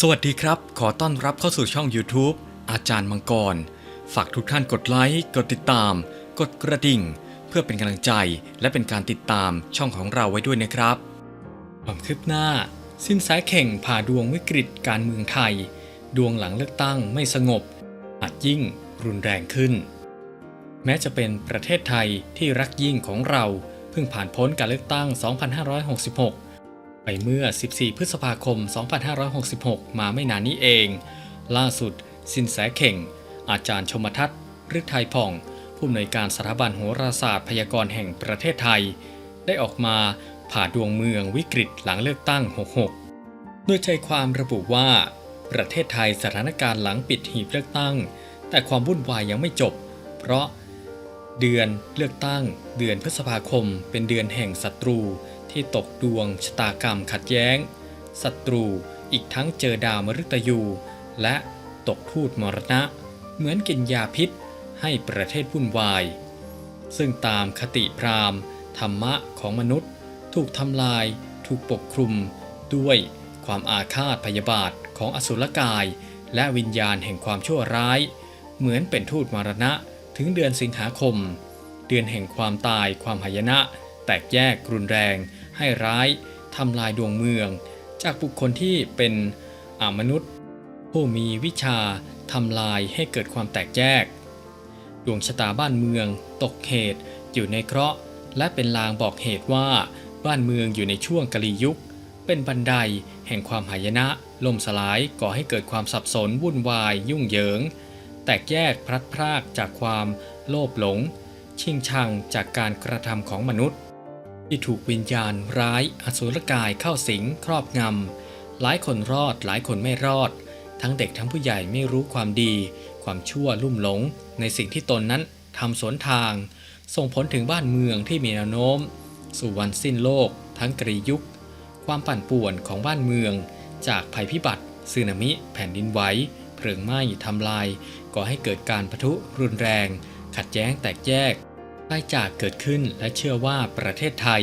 สวัสดีครับ ขอต้อนรับเข้าสู่ช่อง YouTube อาจารย์มังกร ฝากทุกท่านกดไลค์ กดติดตาม กดกระดิ่ง เพื่อเป็นกำลังใจ และเป็นการติดตามช่องของเราไว้ด้วยนะครับ ความคืบหน้า สิ้นสายเข่งผ่าดวงวิกฤตการเมืองไทย ดวงหลังเลือกตั้งไม่สงบ อาจยิ่งรุนแรงขึ้น แม้จะเป็นประเทศไทยที่รักยิ่งของเรา เพิ่งผ่านพ้นการเลือกตั้ง 2566 ไปเมื่อ 14 พฤษภาคม 2566 มาไม่นานนี้เอง ล่าสุด สินแสเข่ง อาจารย์ชมทัศน์ฤทัยผ่อง ผู้อำนวยการสถาบันโหราศาสตร์พยากรณ์แห่งประเทศไทย ได้ออกมาผ่าดวงเมืองวิกฤตหลังเลือกตั้ง 66 ด้วยใจความระบุว่า ประเทศไทยสถานการณ์หลังปิดหีบเลือกตั้ง แต่ความวุ่นวายยังไม่จบ เพราะเดือนเลือกตั้ง เดือนพฤษภาคม เป็นเดือนแห่งศัตรู ที่ตกดวงชะตากรรมขัดแย้งศัตรูอีกทั้งเจอดาวมฤตยู และตกพูดมรณะ เหมือนกินยาพิษให้ประเทศวุ่นวาย ซึ่งตามคติพราหมณ์ ธรรมะของมนุษย์ ถูกทำลายถูกปกคลุม ด้วยความอาฆาตพยาบาทของอสุรกาย และวิญญาณแห่งความชั่วร้าย เหมือนเป็นทูตมรณะถึงเดือนสิงหาคม เดือนแห่งความตายความหายนะ แตกแยกรุนแรง ให้ร้ายทำลายดวงเมือง จากบุคคลที่เป็นอมนุษย์ ผู้มีวิชาทำลายให้เกิดความแตกแยก ดวงชะตาบ้านเมือง ตกเหตุ อยู่ในเคราะห์ และเป็นลางบอกเหตุว่าบ้านเมืองอยู่ในช่วงกะลียุค เป็นบันไดแห่งความหายนะล่มสลายก่อให้เกิดความสับสนวุ่นวาย ยุ่งเหยิง แตกแยกพลัดพรากจากความโลภหลง ชิงชังจากการกระทำของมนุษย์ ที่ถูกวิญญาณร้าย อสุรกายเข้าสิงครอบงำ หลายคนรอดหลายคนไม่รอด ทั้งเด็กทั้งผู้ใหญ่ไม่รู้ความดี ความชั่วลุ่มหลง ในสิ่งที่ตนนั้นทำสวนทาง ส่งผลถึงบ้านเมืองที่มีแนวโน้ม สู่วันสิ้นโลก ทั้งกรียุค ความปั่นป่วนของบ้านเมือง จากภัยพิบัติสึนามิ แผ่นดินไหวเพลิงไหม้ทำลายก่อให้เกิดการปะทุรุนแรง ขัดแย้งแตกแยก ไล่จากเกิดขึ้นและเชื่อว่าประเทศไทย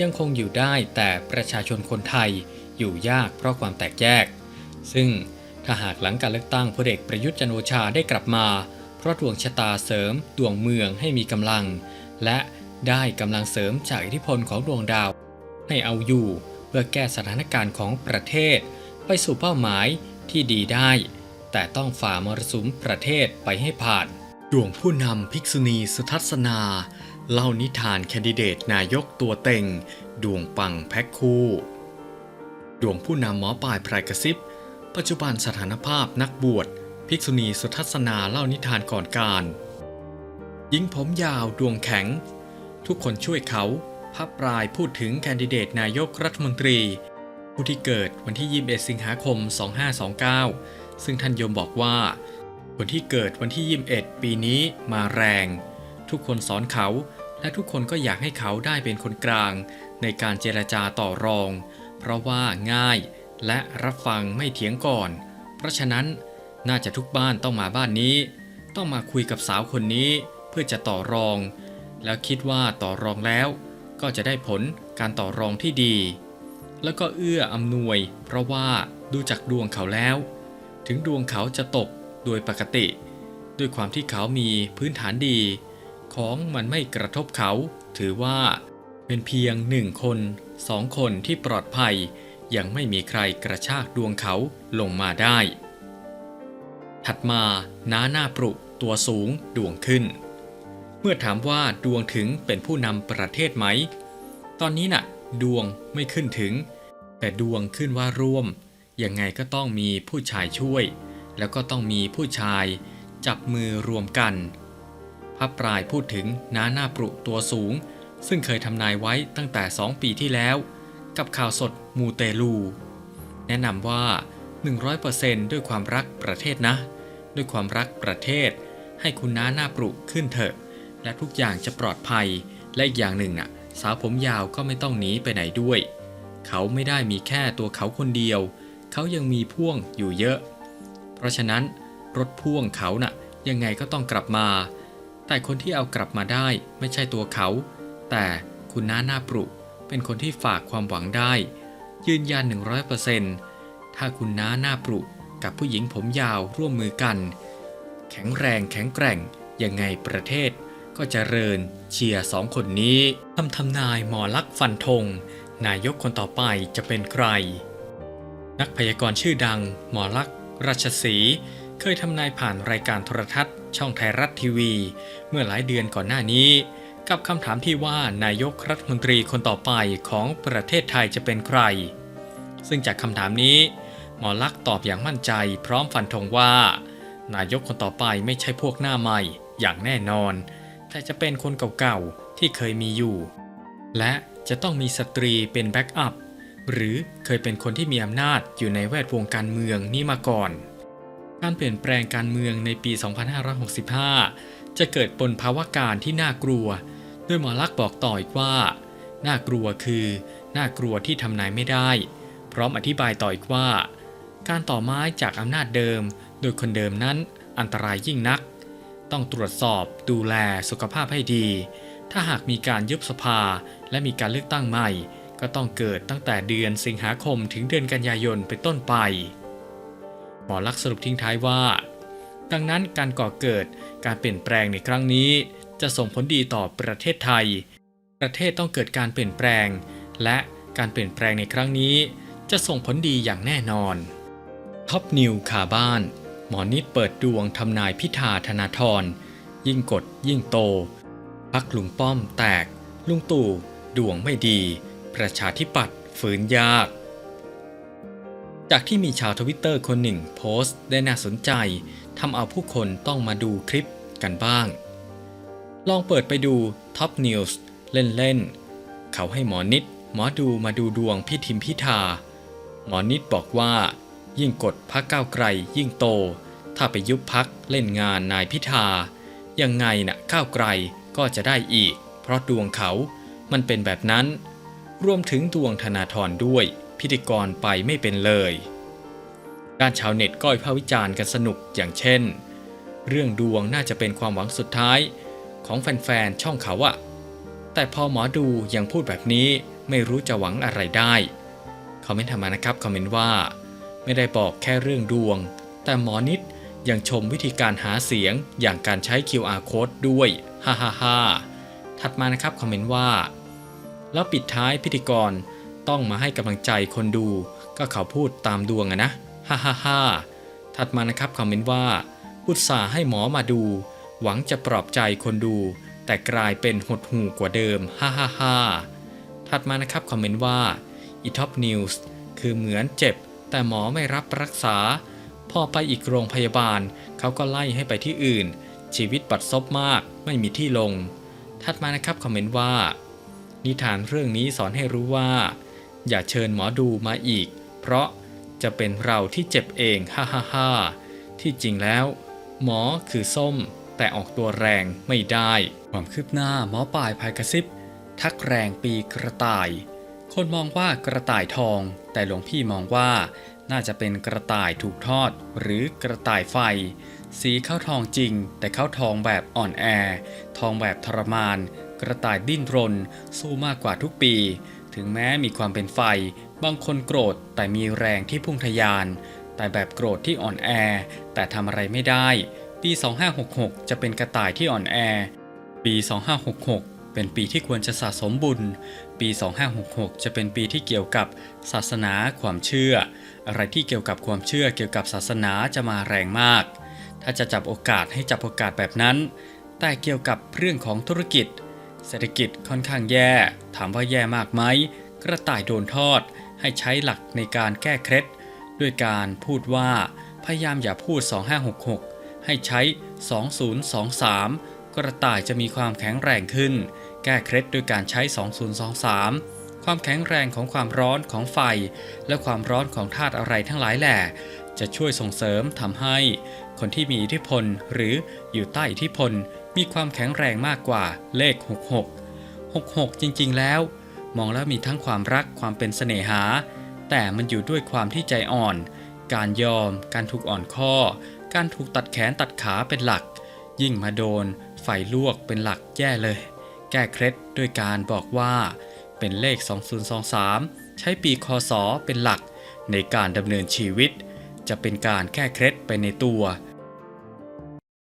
ยังคงอยู่ได้แต่ประชาชนคนไทยอยู่ยากเพราะความแตกแยก ซึ่งถ้าหากหลังการเลือกตั้งพลเอกประยุทธ์จันโอชาได้กลับมา เพราะดวงชะตาเสริมดวงเมืองให้มีกำลัง และได้กำลังเสริมจากอิทธิพลของดวงดาว ให้เอาอยู่ เพื่อแก้สถานการณ์ของประเทศ ไปสู่เป้าหมายที่ดีได้ แต่ต้องฝ่ามรสุมประเทศไปให้ผ่าน ดวงผู้นำภิกษุณีสุทัศนา เล่านิทานแคนดิเดตนายกตัวเต็ง ดวงปังแพ็คคู่ ดวงผู้นำหมอปลายพรายกระซิบ ปัจจุบันสถานภาพนักบวช ภิกษุณีสุทัศนาเล่านิทานก่อนการหญิงผมยาวดวงแข็ง ทุกคนช่วยเขาพับปลายพูดถึงแคนดิเดตนายกรัฐมนตรี ผู้ที่เกิดวันที่ 21 สิงหาคม 2529 ซึ่งท่านยมบอกว่า คนที่เกิดวันที่ 21 ปีนี้มาแรง ทุกคนสอนเขา และทุกคนก็อยากให้เขาได้เป็นคนกลาง ในการเจรจาต่อรอง เพราะว่าง่ายและรับฟังไม่เถียงก่อน เพราะฉะนั้นน่าจะทุกบ้านต้องมาบ้านนี้ ต้องมาคุยกับสาวคนนี้เพื่อจะต่อรอง แล้วคิดว่าต่อรองแล้ว ก็จะได้ผลการต่อรองที่ดี แล้วก็เอื้ออำนวย เพราะว่าดูจากดวงเขาแล้ว ถึงดวงเขาจะตก โดยปกติ ด้วยความที่เขามีพื้นฐานดี ของมันไม่กระทบเขา ถือว่าเป็นเพียงหนึ่งคนสองคนที่ปลอดภัย ยังไม่มีใครกระชากดวงเขาลงมาได้ ถัดมาน้าหน้าปรุตัวสูงดวงขึ้น เมื่อถามว่าดวงถึงเป็นผู้นำประเทศไหม ตอนนี้น่ะ ดวงไม่ขึ้นถึง แต่ดวงขึ้นว่าร่วม ยังไงก็ต้องมีผู้ชายช่วย แล้วก็ต้องมีผู้ชายจับมือรวมกันพับปลายพูดถึงน้าหน้าปรุตัวสูง ซึ่งเคยทำนายไว้ตั้งแต่2ปีที่แล้ว กับข่าวสดมูเตลู แนะนำว่า 100%ด้วยความรักประเทศนะ ด้วยความรักประเทศ ให้คุณน้าหน้าปรุขึ้นเถอะ และทุกอย่างจะปลอดภัย และอีกอย่างหนึ่งน่ะ สาวผมยาวก็ไม่ต้องหนีไปไหนด้วย เขาไม่ได้มีแค่ตัวเขาคนเดียว เขายังมีพ่วงอยู่เยอะ ราะฉะนั้นรถพ่วงเขาน่ะยังไงก็ต้องกลับมา แต่คนที่เอากลับมาได้ไม่ใช่ตัวเขา แต่คุณน้าหน้าปรุเป็นคนที่ฝากความหวังได้ ยืนยัน 100%แถ้าคุณน้าหน้าปรุกับผู้หญิงผมยาวร่วมมือกัน แข็งแรงแข็งแกร่งยังไงประเทศก็จเจริญเชียร์สองคนนี้คำทำนายหมอลักษ์ฟันธงนายกคนต่อไปจะเป็นใคร นักพยากรณ์ชื่อดังหมอลักษ์ ราชสีเคยทำนายผ่านรายการโทรทัศน์ ช่องไทยรัฐทีวี เมื่อหลายเดือนก่อนหน้านี้ กับคำถามที่ว่านายกรัฐมนตรีคนต่อไปของประเทศไทยจะเป็นใคร ซึ่งจากคำถามนี้ หมอลักษ์ตอบอย่างมั่นใจ พร้อมฟันธงว่า นายกคนต่อไปไม่ใช่พวกหน้าใหม่อย่างแน่นอน แต่จะเป็นคนเก่าๆที่เคยมีอยู่ และจะต้องมีสตรีเป็นแบ็กอัพ หรือเคยเป็นคนที่มีอำนาจอยู่ในแวดวงการเมืองนี้มาก่อน การเปลี่ยนแปลงการเมืองในปี 2565 จะเกิดปนภาวะการที่น่ากลัวโดยหมอลักษ์บอกต่ออีกว่า น่ากลัวคือ น่ากลัวที่ทำนายไม่ได้ พร้อมอธิบายต่ออีกว่า การต่อไม้จากอำนาจเดิม โดยคนเดิมนั้นอันตรายยิ่งนัก ต้องตรวจสอบดูแลสุขภาพให้ดี ถ้าหากมีการยุบสภาและมีการเลือกตั้งใหม่ ก็ต้องเกิดตั้งแต่เดือนสิงหาคมถึงเดือนกันยายนเป็นต้นไป หมอลักษณ์สรุปทิ้งท้ายว่า ดังนั้นการก่อเกิดการเปลี่ยนแปลงในครั้งนี้ จะส่งผลดีต่อประเทศไทย ประเทศต้องเกิดการเปลี่ยนแปลง และการเปลี่ยนแปลงในครั้งนี้ จะส่งผลดีอย่างแน่นอนท็อปนิวคาบ้าน หมอนิดเปิดดวงทำนายพิธาธนาธรยิ่งกดยิ่งโต พักลุงป้อมแตก ลุงตู่ดวงไม่ดี ประชาธิปัตย์ฝืนยาก จากที่มีชาวทวิตเตอร์คนหนึ่งโพสต์ได้น่าสนใจทำเอาผู้คนต้องมาดูคลิปกันบ้าง ลองเปิดไปดู Top News เล่นๆ เขาให้หมอนิดหมอดูมาดูดวงพี่ทิมพิธา หมอนิดบอกว่า ยิ่งกดพักก้าวไกลยิ่งโต ถ้าไปยุบพักเล่นงานนายพิธา ยังไงนะ่ะก้าวไกลก็จะได้อีก เพราะดวงเขามันเป็นแบบนั้น รวมถึงดวงธนาธรด้วย พิธีกรไปไม่เป็นเลย ด้านชาวเน็ตก็วิพากษ์วิจารณ์กันสนุกอย่างเช่น เรื่องดวงน่าจะเป็นความหวังสุดท้ายของแฟนๆช่องเขาอะแต่พอหมอดูยังพูดแบบนี้ไม่รู้จะหวังอะไรได้คอมเมนต์ทำมานะครับคอมเมนต์ว่า ไม่ได้บอกแค่เรื่องดวง แต่หมอนิดยังชมวิธีการหาเสียงอย่างการใช้ QR code ด้วย ฮ่าฮ่าฮ่าถัดมานะครับคอมเมนต์ว่า แล้วปิดท้ายพิธีกรต้องมาให้กำลังใจคนดู ก็เขาพูดตามดวงอะนะฮ่าฮ่าฮ่าถัดมานะครับคอมเมนต์ว่าอุตส่าห์ให้หมอมาดู หวังจะปลอบใจคนดู แต่กลายเป็นหดหู่กว่าเดิมฮ่าฮ่าฮ่าถัดมานะครับคอมเมนต์ว่าอีท็อปนิวส์คือเหมือนเจ็บ แต่หมอไม่รับรักษา พอไปอีกโรงพยาบาล เขาก็ไล่ให้ไปที่อื่น ชีวิตบัดซบมากไม่มีที่ลง ถัดมานะครับคอมเมนต์ว่า นิทานเรื่องนี้สอนให้รู้ว่า อย่าเชิญหมอดูมาอีก เพราะจะเป็นเราที่เจ็บเองฮ่าฮ่าฮ่าที่จริงแล้ว หมอคือส้ม แต่ออกตัวแรงไม่ได้ ความคืบหน้าหมอป่ายภายกระซิบ ทักแรงปีกระต่าย คนมองว่ากระต่ายทอง แต่หลวงพี่มองว่า น่าจะเป็นกระต่ายถูกทอด หรือกระต่ายไฟ สีข้าวทองจริง แต่ข้าวทองแบบอ่อนแอ ทองแบบทรมาน กระต่ายดิ้นรน สู้มากกว่าทุกปี ถึงแม้มีความเป็นไฟ บางคนโกรธแต่มีแรงที่พุ่งทะยาน แต่แบบโกรธที่อ่อนแอ แต่ทำอะไรไม่ได้ ปี 2566 จะเป็นกระต่ายที่อ่อนแอ ปี 2566 เป็นปีที่ควรจะสะสมบุญ ปี 2566 จะเป็นปีที่เกี่ยวกับศาสนาความเชื่อ อะไรที่เกี่ยวกับความเชื่อเกี่ยวกับศาสนาจะมาแรงมาก ถ้าจะจับโอกาสให้จับโอกาสแบบนั้นแต่เกี่ยวกับเรื่องของธุรกิจ เศรษฐกิจค่อนข้างแย่ ถามว่าแย่มากไหมกระต่ายโดนทอดให้ใช้หลักในการแก้เคล็ดด้วยการพูดว่าพยายามอย่าพูด 2566 ให้ใช้ 2023 กระต่ายจะมีความแข็งแรงขึ้น แก้เคล็ดด้วยการใช้ 2023 ความแข็งแรงของความร้อนของไฟ และความร้อนของธาตุอะไรทั้งหลายแหล่จะช่วยส่งเสริมทำให้ คนที่มีอิทธิพลหรืออยู่ใต้อิทธิพล มีความแข็งแรงมากกว่าเลข 66 66 จริงๆแล้ว มองแล้วมีทั้งความรักความเป็นเสน่หา แต่มันอยู่ด้วยความที่ใจอ่อน การยอม การถูกอ่อนข้อ การถูกตัดแขนตัดขาเป็นหลัก ยิ่งมาโดนไฟลวกเป็นหลักแย่เลย แก้เคล็ดด้วยการบอกว่าเป็นเลข 2023 ใช้ปีคศเป็นหลักในการดำเนินชีวิต จะเป็นการแค่เคล็ดไปในตัว